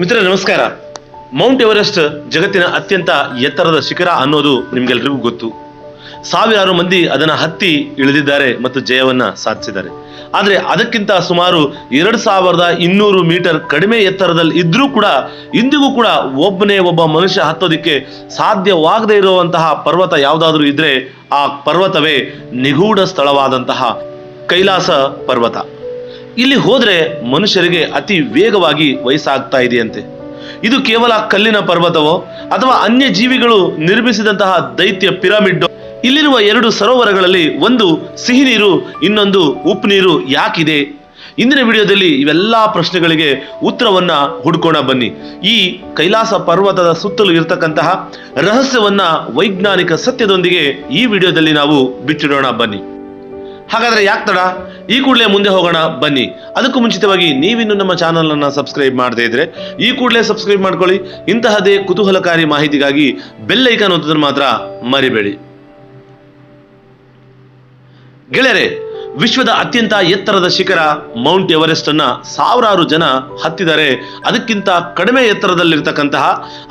ಮಿತ್ರ ನಮಸ್ಕಾರ. Mount Everest ಜಗತ್ತಿನ ಅತ್ಯಂತ ಎತ್ತರದ ಶಿಖರ ಅನ್ನೋದು ನಿಮ್ಗೆಲ್ರಿಗೂ ಗೊತ್ತು. ಸಾವಿರಾರು ಮಂದಿ ಅದನ್ನ ಹತ್ತಿ ಇಳಿದಿದ್ದಾರೆ ಮತ್ತು ಜಯವನ್ನ ಸಾಧಿಸಿದ್ದಾರೆ. ಆದ್ರೆ ಅದಕ್ಕಿಂತ ಸುಮಾರು ಎರಡು ಸಾವಿರದ ಇನ್ನೂರು ಮೀಟರ್ ಕಡಿಮೆ ಎತ್ತರದಲ್ಲಿ ಇದ್ರೂ ಕೂಡ ಇಂದಿಗೂ ಕೂಡ ಒಬ್ಬನೇ ಒಬ್ಬ ಮನುಷ್ಯ ಹತ್ತೋದಿಕ್ಕೆ ಸಾಧ್ಯವಾಗದೇ ಇರುವಂತಹ ಪರ್ವತ ಯಾವುದಾದ್ರೂ ಇದ್ರೆ ಆ ಪರ್ವತವೇ ನಿಗೂಢ ಸ್ಥಳವಾದಂತಹ ಕೈಲಾಸ ಪರ್ವತ. ಇಲ್ಲಿ ಹೋದ್ರೆ ಮನುಷ್ಯರಿಗೆ ಅತಿ ವೇಗವಾಗಿ ವಯಸ್ಸಾಗ್ತಾ ಇದೆಯಂತೆ. ಇದು ಕೇವಲ ಕಲ್ಲಿನ ಪರ್ವತವೋ ಅಥವಾ ಅನ್ಯ ಜೀವಿಗಳು ನಿರ್ಮಿಸಿದಂತಹ ದೈತ್ಯ ಪಿರಮಿಡ್? ಇಲ್ಲಿರುವ ಎರಡು ಸರೋವರಗಳಲ್ಲಿ ಒಂದು ಸಿಹಿ ನೀರು, ಇನ್ನೊಂದು ಉಪ್ಪು ನೀರು ಯಾಕಿದೆ? ಇಂದಿನ ವಿಡಿಯೋದಲ್ಲಿ ಇವೆಲ್ಲ ಪ್ರಶ್ನೆಗಳಿಗೆ ಉತ್ತರವನ್ನ ಹುಡ್ಕೋಣ ಬನ್ನಿ. ಈ ಕೈಲಾಸ ಪರ್ವತದ ಸುತ್ತಲೂ ಇರತಕ್ಕಂತಹ ರಹಸ್ಯವನ್ನ ವೈಜ್ಞಾನಿಕ ಸತ್ಯದೊಂದಿಗೆ ಈ ವಿಡಿಯೋದಲ್ಲಿ ನಾವು ಬಿಚ್ಚಿಡೋಣ ಬನ್ನಿ. ಹಾಗಾದ್ರೆ ಯಾಕೆ ತಡ? ಈ ಕೂಡಲೇ ಮುಂದೆ ಹೋಗೋಣ, ಬನ್ನಿ. ಅದಕ್ಕೂ ಮುಂಚಿತವಾಗಿ ನೀವಿನ್ನು ನಮ್ಮ ಚಾನಲನ್ನು ಸಬ್ಸ್ಕ್ರೈಬ್ ಮಾಡದೇ ಇದ್ರೆ ಈ ಕೂಡಲೇ ಸಬ್ಸ್ಕ್ರೈಬ್ ಮಾಡ್ಕೊಳ್ಳಿ. ಇಂತಹದೇ ಕುತೂಹಲಕಾರಿ ಮಾಹಿತಿಗಾಗಿ ಬೆಲ್ ಐಕಾನ್ ಮಾತ್ರ ಮರಿಬೇಡಿ. ಗೆಳೆಯರೆ ವಿಶ್ವದ ಅತ್ಯಂತ ಎತ್ತರದ ಶಿಖರ ಮೌಂಟ್ ಎವರೆಸ್ಟ್ ಅನ್ನ ಸಾವಿರಾರು ಜನ ಹತ್ತಿದರೆ ಅದಕ್ಕಿಂತ ಕಡಿಮೆ ಎತ್ತರದಲ್ಲಿರ್ತಕ್ಕಂತಹ,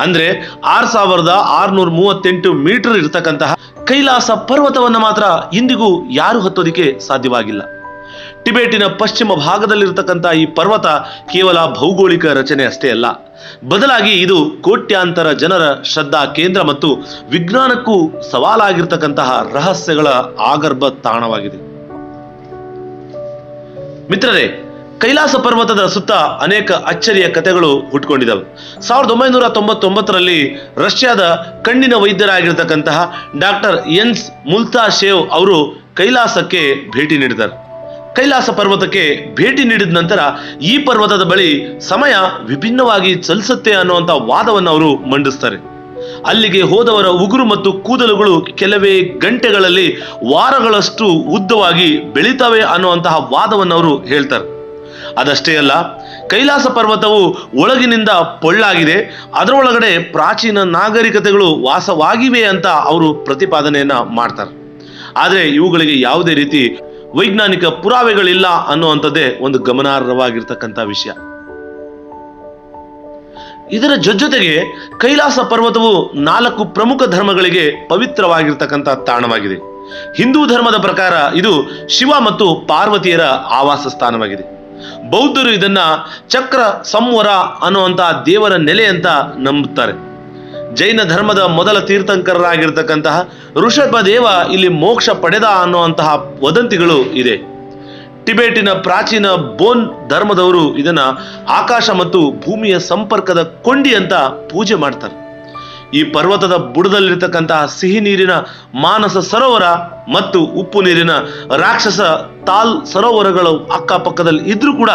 ಅಂದ್ರೆ ಆರ್ ಸಾವಿರದ ಆರ್ನೂರ ಮೂವತ್ತೆಂಟು ಮೀಟರ್ ಇರತಕ್ಕಂತಹ ಕೈಲಾಸ ಪರ್ವತವನ್ನು ಮಾತ್ರ ಇಂದಿಗೂ ಯಾರು ಹತ್ತೋದಿಕ್ಕೆ ಸಾಧ್ಯವಾಗಿಲ್ಲ. ಟಿಬೇಟಿನ ಪಶ್ಚಿಮ ಭಾಗದಲ್ಲಿರ್ತಕ್ಕಂಥ ಈ ಪರ್ವತ ಕೇವಲ ಭೌಗೋಳಿಕ ರಚನೆ ಅಷ್ಟೇ ಅಲ್ಲ. ಬದಲಾಗಿ ಇದು ಕೋಟ್ಯಾಂತರ ಜನರ ಶ್ರದ್ಧಾ ಕೇಂದ್ರ ಮತ್ತು ವಿಜ್ಞಾನಕ್ಕೂ ಸವಾಲಾಗಿರ್ತಕ್ಕಂತಹ ರಹಸ್ಯಗಳ ಆಗರ್ಭ ತಾಣವಾಗಿದೆ. ಮಿತ್ರರೇ, ಕೈಲಾಸ ಪರ್ವತದ ಸುತ್ತ ಅನೇಕ ಅಚ್ಚರಿಯ ಕಥೆಗಳು ಹುಟ್ಕೊಂಡಿದ್ದಾವೆ ಸಾವಿರದ ಒಂಬೈನೂರ ತೊಂಬತ್ತೊಂಬತ್ತರಲ್ಲಿ ರಷ್ಯಾದ ಕಣ್ಣಿನ ವೈದ್ಯರಾಗಿರ್ತಕ್ಕಂತಹ ಡಾಕ್ಟರ್ ಎನ್ಸ್ ಮುಲ್ತಾ ಶೇವ್ ಅವರು ಕೈಲಾಸಕ್ಕೆ ಭೇಟಿ ನೀಡಿದ್ದಾರೆ ಕೈಲಾಸ ಪರ್ವತಕ್ಕೆ ಭೇಟಿ ನೀಡಿದ ನಂತರ ಈ ಪರ್ವತದ ಬಳಿ ಸಮಯ ವಿಭಿನ್ನವಾಗಿ ಚಲಿಸುತ್ತೆ ಅನ್ನುವಂಥ ವಾದವನ್ನು ಅವರು ಮಂಡಿಸ್ತಾರೆ. ಅಲ್ಲಿಗೆ ಹೋದವರ ಉಗುರು ಮತ್ತು ಕೂದಲುಗಳು ಕೆಲವೇ ಗಂಟೆಗಳಲ್ಲಿ ವಾರಗಳಷ್ಟು ಉದ್ದವಾಗಿ ಬೆಳೀತವೆ ಅನ್ನುವಂತಹ ವಾದವನ್ನು ಅವರು ಹೇಳ್ತಾರೆ. ಅದಷ್ಟೇ ಅಲ್ಲ, ಕೈಲಾಸ ಪರ್ವತವು ಒಳಗಿನಿಂದ ಪೊಳ್ಳಾಗಿದೆ, ಅದರೊಳಗಡೆ ಪ್ರಾಚೀನ ನಾಗರಿಕತೆಗಳು ವಾಸವಾಗಿವೆ ಅಂತ ಅವರು ಪ್ರತಿಪಾದನೆಯನ್ನ ಮಾಡ್ತಾರೆ. ಆದರೆ ಇವುಗಳಿಗೆ ಯಾವುದೇ ರೀತಿ ವೈಜ್ಞಾನಿಕ ಪುರಾವೆಗಳಿಲ್ಲ ಅನ್ನುವಂಥದ್ದೇ ಒಂದು ಗಮನಾರ್ಹವಾಗಿರ್ತಕ್ಕಂಥ ವಿಷಯ. ಇದರ ಜೊತೆಗೆ ಕೈಲಾಸ ಪರ್ವತವು ನಾಲ್ಕು ಪ್ರಮುಖ ಧರ್ಮಗಳಿಗೆ ಪವಿತ್ರವಾಗಿರ್ತಕ್ಕಂಥ ತಾಣವಾಗಿದೆ. ಹಿಂದೂ ಧರ್ಮದ ಪ್ರಕಾರ ಇದು ಶಿವ ಮತ್ತು ಪಾರ್ವತಿಯರ ಆವಾಸ ಸ್ಥಾನವಾಗಿದೆ. ಬೌದ್ಧರು ಇದನ್ನ ಚಕ್ರ ಸಂವರ ಅನ್ನುವಂತಹ ದೇವರ ನೆಲೆ ಅಂತ ನಂಬುತ್ತಾರೆ. ಜೈನ ಧರ್ಮದ ಮೊದಲ ತೀರ್ಥಂಕರರಾಗಿರ್ತಕ್ಕಂತಹ ಋಷಭ ದೇವ ಇಲ್ಲಿ ಮೋಕ್ಷ ಪಡೆದ ಅನ್ನುವಂತಹ ವದಂತಿಗಳು ಇದೆ. ಟಿಬೇಟಿನ ಪ್ರಾಚೀನ ಬೋನ್ ಧರ್ಮದವರು ಇದನ್ನ ಆಕಾಶ ಮತ್ತು ಭೂಮಿಯ ಸಂಪರ್ಕದ ಕೊಂಡಿ ಅಂತ ಪೂಜೆ ಮಾಡ್ತಾರೆ. ಈ ಪರ್ವತದ ಬುಡದಲ್ಲಿರ್ತಕ್ಕಂತಹ ಸಿಹಿ ನೀರಿನ ಮಾನಸ ಸರೋವರ ಮತ್ತು ಉಪ್ಪು ನೀರಿನ ರಾಕ್ಷಸ ತಾಲ್ ಸರೋವರಗಳು ಅಕ್ಕಪಕ್ಕದಲ್ಲಿ ಇದ್ರೂ ಕೂಡ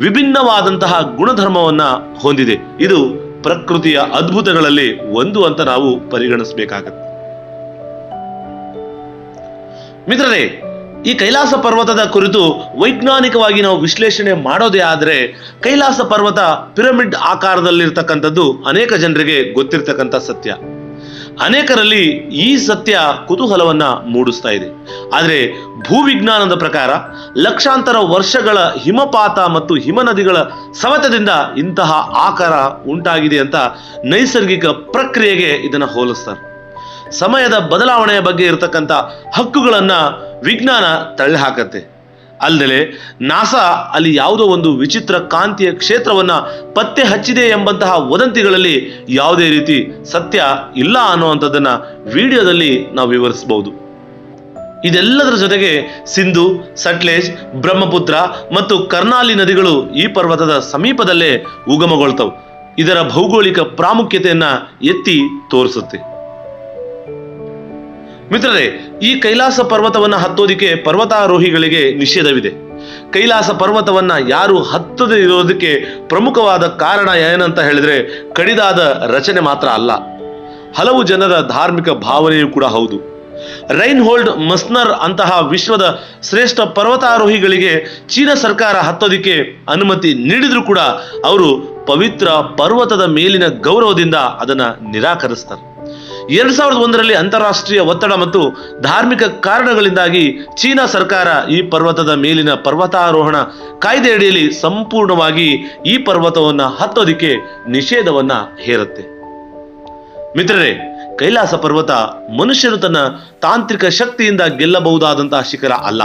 ವಿಭಿನ್ನವಾದಂತಹ ಗುಣಧರ್ಮವನ್ನ ಹೊಂದಿದೆ. ಇದು ಪ್ರಕೃತಿಯ ಅದ್ಭುತಗಳಲ್ಲಿ ಒಂದು ಅಂತ ನಾವು ಪರಿಗಣಿಸಬೇಕಾಗತ್ತೆ. ಮಿತ್ರರೇ ಈ ಕೈಲಾಸ ಪರ್ವತದ ಕುರಿತು ವೈಜ್ಞಾನಿಕವಾಗಿ ನಾವು ವಿಶ್ಲೇಷಣೆ ಮಾಡೋದೇ ಆದರೆ ಕೈಲಾಸ ಪರ್ವತ ಪಿರಮಿಡ್ ಆಕಾರದಲ್ಲಿರ್ತಕ್ಕಂಥದ್ದು ಅನೇಕ ಜನರಿಗೆ ಗೊತ್ತಿರ್ತಕ್ಕಂಥ ಸತ್ಯ. ಅನೇಕರಲ್ಲಿ ಈ ಸತ್ಯ ಕುತೂಹಲವನ್ನ ಮೂಡಿಸ್ತಾ ಇದೆ. ಆದರೆ ಭೂವಿಜ್ಞಾನದ ಪ್ರಕಾರ ಲಕ್ಷಾಂತರ ವರ್ಷಗಳ ಹಿಮಪಾತ ಮತ್ತು ಹಿಮನದಿಗಳ ಸವತದಿಂದ ಇಂತಹ ಆಕಾರ ಉಂಟಾಗಿದೆ ಅಂತ ನೈಸರ್ಗಿಕ ಪ್ರಕ್ರಿಯೆಗೆ ಇದನ್ನು ಹೋಲಿಸ್ತಾರೆ. ಸಮಯದ ಬದಲಾವಣೆಯ ಬಗ್ಗೆ ಇರತಕ್ಕಂಥ ಹಕ್ಕುಗಳನ್ನ ವಿಜ್ಞಾನ ತಳ್ಳಿ ಹಾಕತ್ತೆ ಅಲ್ಲದೆ ನಾಸಾ ಅಲ್ಲಿ ಯಾವುದೋ ಒಂದು ವಿಚಿತ್ರ ಕಾಂತಿಯ ಕ್ಷೇತ್ರವನ್ನ ಪತ್ತೆ ಹಚ್ಚಿದೆ ಎಂಬಂತಹ ವದಂತಿಗಳಲ್ಲಿ ಯಾವುದೇ ರೀತಿ ಸತ್ಯ ಇಲ್ಲ ಅನ್ನುವಂಥದ್ದನ್ನ ವಿಡಿಯೋದಲ್ಲಿ ನಾವು ವಿವರಿಸಬಹುದು ಇದೆಲ್ಲದರ ಜೊತೆಗೆ ಸಿಂಧು, ಸಟ್ಲೇಜ್, ಬ್ರಹ್ಮಪುತ್ರ ಮತ್ತು ಕರ್ನಾಲಿ ನದಿಗಳು ಈ ಪರ್ವತದ ಸಮೀಪದಲ್ಲೇ ಉಗಮಗೊಳ್ತವೆ. ಇದರ ಭೌಗೋಳಿಕ ಪ್ರಾಮುಖ್ಯತೆಯನ್ನು ಎತ್ತಿ ತೋರಿಸುತ್ತೆ. ಮಿತ್ರರೇ, ಈ ಕೈಲಾಸ ಪರ್ವತವನ್ನು ಹತ್ತೋದಿಕ್ಕೆ ಪರ್ವತಾರೋಹಿಗಳಿಗೆ ನಿಷೇಧವಿದೆ. ಕೈಲಾಸ ಪರ್ವತವನ್ನ ಯಾರು ಹತ್ತದೇ ಇರೋದಕ್ಕೆ ಪ್ರಮುಖವಾದ ಕಾರಣ ಏನಂತ ಹೇಳಿದ್ರೆ, ಕಡಿದಾದ ರಚನೆ ಮಾತ್ರ ಅಲ್ಲ. ಹಲವು ಜನರ ಧಾರ್ಮಿಕ ಭಾವನೆಯೂ ಕೂಡ ಹೌದು. ರೈನ್ ಹೋಲ್ಡ್ ಮಸ್ನರ್ ಅಂತಹ ವಿಶ್ವದ ಶ್ರೇಷ್ಠ ಪರ್ವತಾರೋಹಿಗಳಿಗೆ ಚೀನಾ ಸರ್ಕಾರ ಹತ್ತೋದಿಕ್ಕೆ ಅನುಮತಿ ನೀಡಿದ್ರು ಕೂಡ, ಅವರು ಪವಿತ್ರ ಪರ್ವತದ ಮೇಲಿನ ಗೌರವದಿಂದ ಅದನ್ನ ನಿರಾಕರಿಸ್ತಾರೆ. ಎರಡ್ ಸಾವಿರದ ಒಂದರಲ್ಲಿ ಅಂತಾರಾಷ್ಟ್ರೀಯ ಒತ್ತಡ ಮತ್ತು ಧಾರ್ಮಿಕ ಕಾರಣಗಳಿಂದಾಗಿ ಚೀನಾ ಸರ್ಕಾರ ಈ ಪರ್ವತದ ಮೇಲಿನ ಪರ್ವತಾರೋಹಣ ಕಾಯ್ದೆಯಡಿಯಲ್ಲಿ ಸಂಪೂರ್ಣವಾಗಿ ಈ ಪರ್ವತವನ್ನ ಹತ್ತೋದಿಕ್ಕೆ ನಿಷೇಧವನ್ನ ಹೇರುತ್ತೆ. ಮಿತ್ರರೇ, ಕೈಲಾಸ ಪರ್ವತ ಮನುಷ್ಯನು ತನ್ನ ತಾಂತ್ರಿಕ ಶಕ್ತಿಯಿಂದ ಗೆಲ್ಲಬಹುದಾದಂತಹ ಶಿಖರ ಅಲ್ಲ.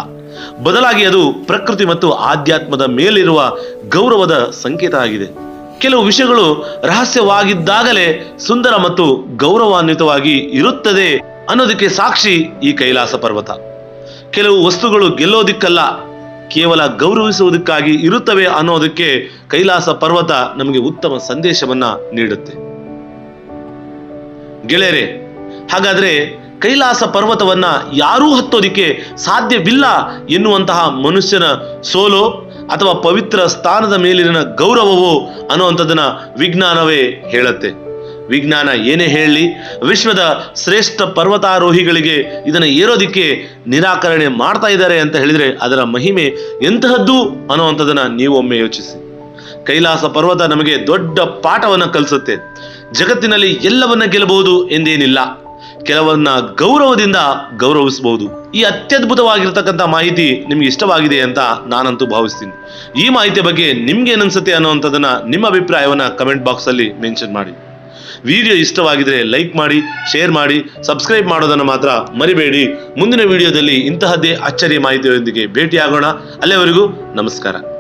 ಬದಲಾಗಿ ಅದು ಪ್ರಕೃತಿ ಮತ್ತು ಆಧ್ಯಾತ್ಮದ ಮೇಲಿರುವ ಗೌರವದ ಸಂಕೇತ ಆಗಿದೆ. ಕೆಲವು ವಿಷಯಗಳು ರಹಸ್ಯವಾಗಿದ್ದಾಗಲೇ ಸುಂದರ ಮತ್ತು ಗೌರವಾನ್ವಿತವಾಗಿ ಇರುತ್ತದೆ ಅನ್ನೋದಕ್ಕೆ ಸಾಕ್ಷಿ ಈ ಕೈಲಾಸ ಪರ್ವತ. ಕೆಲವು ವಸ್ತುಗಳು ಗೆಲ್ಲೋದಿಕ್ಕಲ್ಲ, ಕೇವಲ ಗೌರವಿಸುವುದಕ್ಕಾಗಿ ಇರುತ್ತವೆ ಅನ್ನೋದಕ್ಕೆ ಕೈಲಾಸ ಪರ್ವತ ನಮಗೆ ಉತ್ತಮ ಸಂದೇಶವನ್ನ ನೀಡುತ್ತೆ. ಗೆಳೆಯರೆ, ಹಾಗಾದ್ರೆ ಕೈಲಾಸ ಪರ್ವತವನ್ನ ಯಾರೂ ಹತ್ತೋದಿಕ್ಕೆ ಸಾಧ್ಯವಿಲ್ಲ ಎನ್ನುವಂತಹ ಮನುಷ್ಯನ ಸೋಲೋ ಅಥವಾ ಪವಿತ್ರ ಸ್ಥಾನದ ಮೇಲಿನ ಗೌರವವು ಅನ್ನುವಂಥದ್ದನ್ನ ವಿಜ್ಞಾನವೇ ಹೇಳುತ್ತೆ. ವಿಜ್ಞಾನ ಏನೇ ಹೇಳಲಿ, ವಿಶ್ವದ ಶ್ರೇಷ್ಠ ಪರ್ವತಾರೋಹಿಗಳಿಗೆ ಇದನ್ನು ಏರೋದಿಕ್ಕೆ ನಿರಾಕರಣೆ ಮಾಡ್ತಾ ಇದ್ದಾರೆ ಅಂತ ಹೇಳಿದ್ರೆ ಅದರ ಮಹಿಮೆ ಎಂತಹದ್ದು ಅನ್ನುವಂಥದ್ದನ್ನ ನೀವೊಮ್ಮೆ ಯೋಚಿಸಿ. ಕೈಲಾಸ ಪರ್ವತ ನಮಗೆ ದೊಡ್ಡ ಪಾಠವನ್ನು ಕಲಿಸುತ್ತೆ. ಜಗತ್ತಿನಲ್ಲಿ ಎಲ್ಲವನ್ನ ಗೆಲ್ಲಬಹುದು ಎಂದೇನಿಲ್ಲ. ಕೆಲವನ್ನ ಗೌರವದಿಂದ ಗೌರವಿಸಬಹುದು. ಈ ಅತ್ಯದ್ಭುತವಾಗಿರ್ತಕ್ಕಂಥ ಮಾಹಿತಿ ನಿಮ್ಗೆ ಇಷ್ಟವಾಗಿದೆ ಅಂತ ನಾನಂತೂ ಭಾವಿಸ್ತೀನಿ. ಈ ಮಾಹಿತಿ ಬಗ್ಗೆ ನಿಮ್ಗೆ ಏನನ್ಸುತ್ತೆ ಅನ್ನುವಂಥದ್ದನ್ನ ನಿಮ್ಮ ಅಭಿಪ್ರಾಯವನ್ನ ಕಮೆಂಟ್ ಬಾಕ್ಸ್ ಅಲ್ಲಿ ಮೆನ್ಷನ್ ಮಾಡಿ. ವಿಡಿಯೋ ಇಷ್ಟವಾಗಿದ್ರೆ ಲೈಕ್ ಮಾಡಿ ಶೇರ್ ಮಾಡಿ ಸಬ್ಸ್ಕ್ರೈಬ್ ಮಾಡೋದನ್ನು ಮಾತ್ರ ಮರಿಬೇಡಿ. ಮುಂದಿನ ವಿಡಿಯೋದಲ್ಲಿ ಇಂತಹದ್ದೇ ಅಚ್ಚರಿಯ ಮಾಹಿತಿಯೊಂದಿಗೆ ಭೇಟಿಯಾಗೋಣ. ಅಲ್ಲಿವರೆಗೂ ನಮಸ್ಕಾರ.